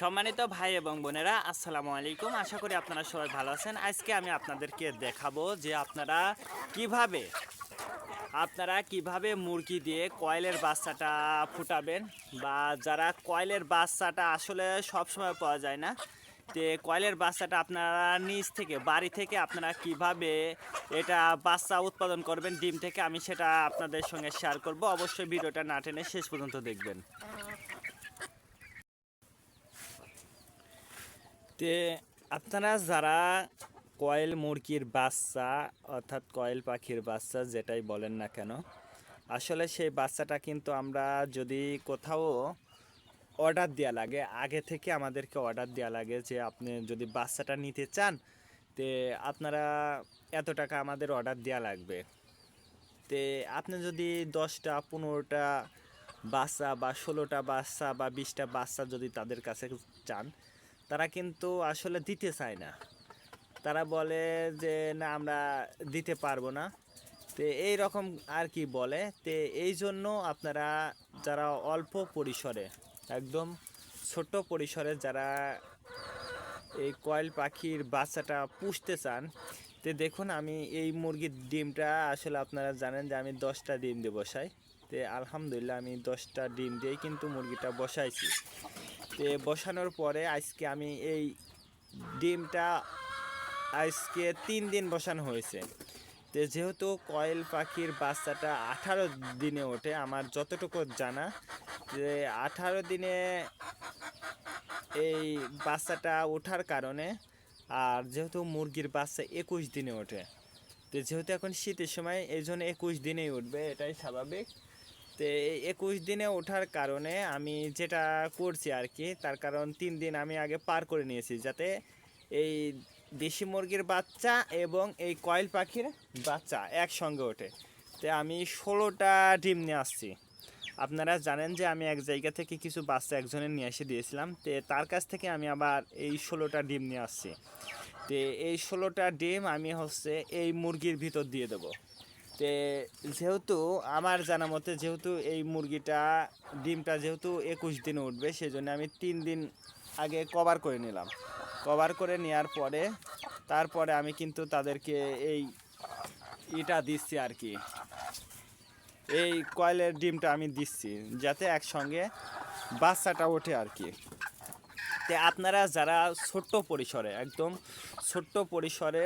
সম্মানিত ভাই এবং বোনেরা, আসসালামু আলাইকুম। আশা করি আপনারা সবাই ভালো আছেন। আজকে আমি আপনাদেরকে দেখাবো যে আপনারা কীভাবে আপনারা কীভাবে মুরগি দিয়ে কয়েলের বাচ্চাটা ফুটাবেন বা যারা কয়েলের বাচ্চাটা আসলে সব সময় পাওয়া যায় না, তে কয়েলের বাচ্চাটা আপনারা নিজ থেকে, বাড়ি থেকে আপনারা কীভাবে এটা বাচ্চা উৎপাদন করবেন, ডিম থেকে, আমি সেটা আপনাদের সঙ্গে শেয়ার করব। অবশ্যই ভিডিওটা না টেনে শেষ পর্যন্ত দেখবেন। তে আপনারা যারা কয়েল মুরগির বাচ্চা, অর্থাৎ কয়েল পাখির বাচ্চা যেটাই বলেন না কেন, আসলে সেই বাচ্চাটা কিন্তু আমরা যদি কোথাও অর্ডার দেওয়া লাগে, আগে থেকে আমাদেরকে অর্ডার দেওয়া লাগে যে আপনি যদি বাচ্চাটা নিতে চান, তে আপনারা এত টাকা আমাদের অর্ডার দেওয়া লাগবে। তে আপনি যদি দশটা, পনেরোটা বাচ্চা বা ষোলোটা বাচ্চা বা বিশটা বাচ্চা যদি তাদের কাছে চান তারা কিন্তু আসলে দিতে চায় না। তারা বলে যে, না, আমরা দিতে পারব না। তো এই রকম আর কি বলে। তো এই জন্য আপনারা যারা অল্প পরিসরে, একদম ছোট পরিসরে যারা এই কয়েল পাখির বাচ্চাটা পুষতে চান, তো দেখুন আমি এই মুরগির ডিমটা আসলে আপনারা জানেন যে আমি দশটা ডিম দিয়ে বসাই। তো আলহামদুলিল্লাহ আমি দশটা ডিম দিয়েই কিন্তু মুরগিটা বসাইছি। তে বসানোর পরে আজকে আমি এই ডিমটা আজকে তিন দিন বসানো হয়েছে। তো যেহেতু কয়েল পাখির বাচ্চাটা আঠারো দিনে ওঠে, আমার যতটুকু জানা, যে আঠারো দিনে এই বাচ্চাটা ওঠার কারণে আর যেহেতু মুরগির বাচ্চা একুশ দিনে ওঠে। তো যেহেতু এখন শীতের সময়, এই জন্য একুশ দিনেই উঠবে, এটাই স্বাভাবিক। তো একুশ দিনে ওঠার কারণে আমি যেটা করছি আর কি, তার কারণ তিন দিন আমি আগে পার করে নিয়েছি যাতে এই দেশি মুরগির বাচ্চা এবং এই কয়েল পাখির বাচ্চা একসঙ্গে ওঠে। তো আমি ষোলোটা ডিম নিয়ে আসছি। আপনারা জানেন যে আমি এক জায়গা থেকে কিছু বাচ্চা একজনের নিয়ে এসে দিয়েছিলাম। তো তার কাছ থেকে আমি আবার এই ষোলোটা ডিম নিয়ে আসছি। তো এই ষোলোটা ডিম আমি হচ্ছে এই মুরগির ভিতর দিয়ে দেবো। তে যেহেতু আমার জানা মতে যেহেতু এই মুরগিটা, ডিমটা যেহেতু একুশ দিন উঠবে সেই জন্য আমি তিন দিন আগে কভার করে নিলাম। কভার করে নেওয়ার পরে, তারপরে আমি কিন্তু তাদেরকে এই ইটা দিচ্ছি আর কি। এই কয়েলের ডিমটা আমি দিচ্ছি, যাতে একসঙ্গে বাচ্চাটা ওঠে আর কি। তে আপনারা যারা ছোট্ট পরিসরে, একদম ছোট্ট পরিসরে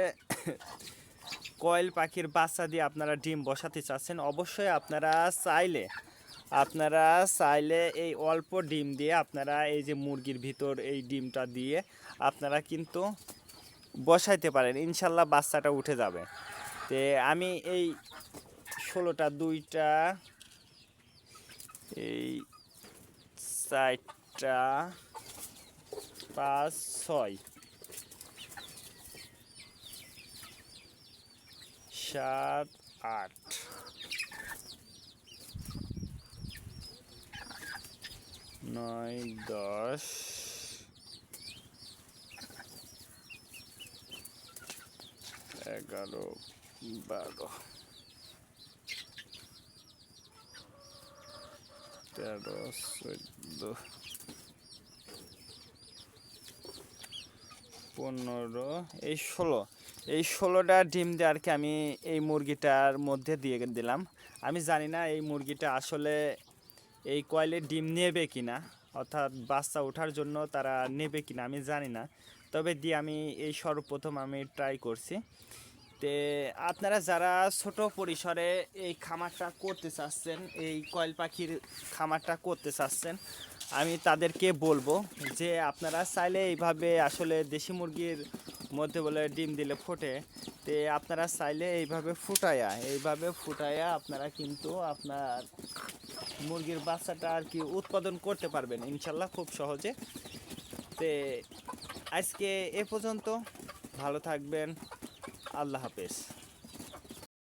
কয়েল পাখির বাচ্চা দিয়ে আপনারা ডিম বসাতে চাচ্ছেন, অবশ্যই আপনারা চাইলে আপনারা চাইলে এই অল্প ডিম দিয়ে আপনারা এই যে মুরগির ভিতর এই ডিমটা দিয়ে আপনারা কিন্তু বসাইতে পারেন, ইনশাল্লাহ বাচ্চাটা উঠে যাবে। তে আমি এই ষোলোটা, দুইটা, এই চারটা, পাঁচ, ছয় সাত আট। নয় দশ। এগারো বারো। তেরো চোদ্দ। পনেরো এই ষোলো। এই ষোলোটা ডিম দিয়ে আর কি আমি এই মুরগিটার মধ্যে দিয়ে দিলাম। আমি জানি না এই মুরগিটা আসলে এই কয়েলে ডিম নেবে কি না অর্থাৎ বাচ্চা ওঠার জন্য তারা নেবে কি না আমি জানি না। তবে দিয়ে আমি এই সর্বপ্রথম আমি ট্রাই করছি। তে আপনারা যারা ছোট পরিসরে এই খামারটা করতে চাচ্ছেন, এই কয়েল পাখির খামারটা করতে চাচ্ছেন, আমি তাদেরকে বলব যে আপনারা চাইলে এইভাবে আসলে দেশি মুরগির মধ্যে বলে ডিম দিলে ফোটে, তে আপনারা চাইলে এইভাবে ফুটায়া এইভাবে ফুটায়া আপনারা কিন্তু আপনার মুরগির বাচ্চাটা আর কি উৎপাদন করতে পারবেন ইনশাল্লাহ খুব সহজে। তে আজকে এ পর্যন্ত, ভালো থাকবেন। আল্লাহ হাফেজ।